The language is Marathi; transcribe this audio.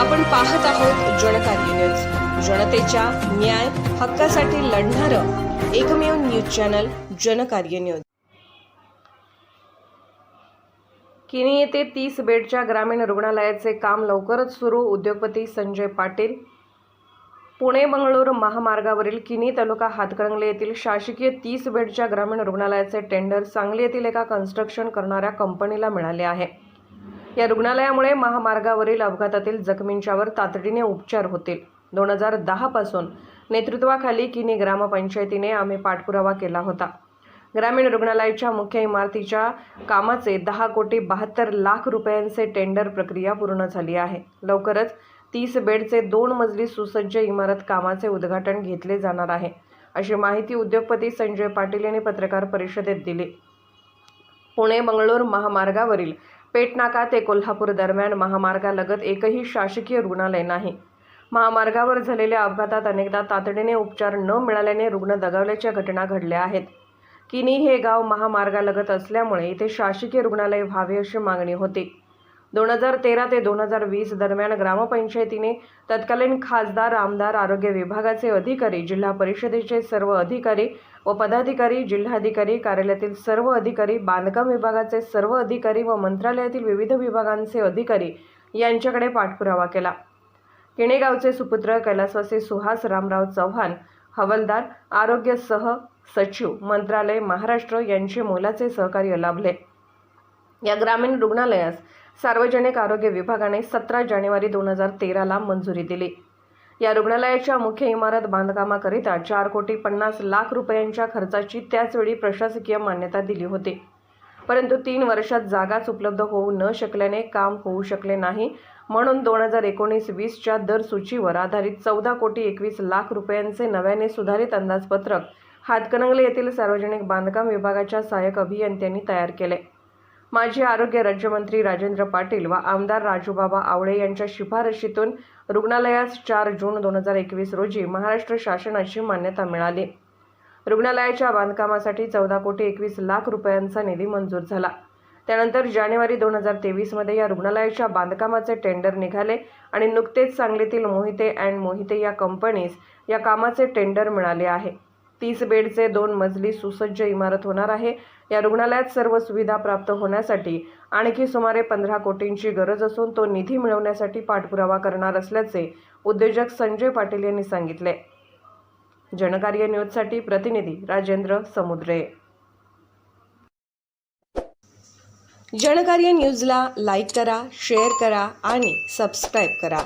आपण पाहत आहोत जनकार्य न्यूज. जनतेच्या न्याय हक्कासाठी लढणारं एकमेव न्यूज चॅनल जनकार्य न्यूज. किनी येथे तीस बेडच्या ग्रामीण रुग्णालयाचे काम लवकरच सुरू उद्योगपती संजय पाटील. पुणे बंगळूर महामार्गावरील किनी तालुका हातकणंगले येथील शासकीय तीस बेडच्या ग्रामीण रुग्णालयाचे टेंडर सांगली येथील एका कन्स्ट्रक्शन करणाऱ्या कंपनीला मिळाले आहे. या रुग्णालयामुळे महामार्गावरील अपघातातील जखमींच्यावर तातडीने उपचार होतील. दोन हजार दहापासून नेतृत्वाखाली किनी ग्रामपंचायतीने आम्ही पाठपुरावा केला होता. ग्रामीण रुग्णालयाच्या मुख्य इमारतीच्या कामाचे दहा कोटी बहात्तर लाख रुपयांचे टेंडर प्रक्रिया पूर्ण झाली आहे. लवकरच तीस बेडचे दोन मजली सुसज्ज इमारत कामाचे उद्घाटन घेतले जाणार आहे अशी माहिती उद्योगपती संजय पाटील यांनी पत्रकार परिषदेत दिली. पुणे बंगळूर महामार्गावरील पेटनाका ते कोल्हापूर दरम्यान महामार्गालगत एकही शासकीय रुग्णालय नाही. महामार्गावर झालेल्या अपघातात अनेकदा तातडीने उपचार न मिळाल्याने रुग्ण दगावल्याच्या घटना घडल्या आहेत. किनी हे गाव महामार्गालगत असल्यामुळे इथे शासकीय रुग्णालय व्हावे अशी मागणी होती. दोन हजार तेरा ते दोन हजार वीस दरम्यान ग्रामपंचायतीने तत्कालीन खासदार आमदार आरोग्य विभागाचे अधिकारी जिल्हा परिषदेचे सर्व अधिकारी व पदाधिकारी जिल्हाधिकारी कार्यालयातील सर्व अधिकारी बांधकाम विभागाचे सर्व अधिकारी व मंत्रालयातील विविध विभागांचे अधिकारी यांच्याकडे पाठपुरावा केला. किणेगावचे सुपुत्र कैलासवासी सुहास रामराव चव्हाण हवलदार आरोग्य सह सचिव मंत्रालय महाराष्ट्र यांचे मोलाचे सहकार्य लाभले. या ग्रामीण रुग्णालयास सार्वजनिक आरोग्य विभागाने सतरा जानेवारी दोन हजार तेराला मंजुरी दिली. या रुग्णालयाच्या मुख्य इमारत बांधकामाकरिता चार कोटी पन्नास लाख रुपयांच्या खर्चाची त्याचवेळी प्रशासकीय मान्यता दिली होती. परंतु तीन वर्षात जागाच उपलब्ध होऊ न शकल्याने काम होऊ शकले नाही. म्हणून दोन हजार एकोणीस वीसच्या दर सूचीवर आधारित चौदा कोटी एकवीस लाख रुपयांचे नव्याने सुधारित अंदाजपत्रक हातकणंगले येथील सार्वजनिक बांधकाम विभागाच्या सहाय्यक अभियंत्यांनी तयार केले. माजी आरोग्य राज्यमंत्री राजेंद्र पाटील व आमदार राजूबाबा आवळे यांच्या शिफारशीतून रुग्णालयास चार जून दोन हजार एकवीस रोजी महाराष्ट्र शासनाची मान्यता मिळाली. रुग्णालयाच्या बांधकामासाठी चौदा कोटी एकवीस लाख रुपयांचा निधी मंजूर झाला. त्यानंतर जानेवारी दोन हजार तेवीसमध्ये या रुग्णालयाच्या बांधकामाचे टेंडर निघाले आणि नुकतेच सांगलीतील मोहिते अँड मोहिते या कंपनीस या कामाचे टेंडर मिळाले आहे. तीस बेडचे दोन मजली सुसज्ज इमारत होणार आहे. या रुग्णालयात सर्व सुविधा प्राप्त होण्यासाठी आणखी सुमारे पंधरा कोटींची गरज असून तो निधी मिळवण्यासाठी पाठपुरावा करणार असल्याचे उद्योजक संजय पाटील यांनी सांगितले. जनकार्य न्यूजसाठी प्रतिनिधी राजेंद्र समुद्रे. जनकार्य न्यूजला लाईक करा शेअर करा आणि सबस्क्राईब करा.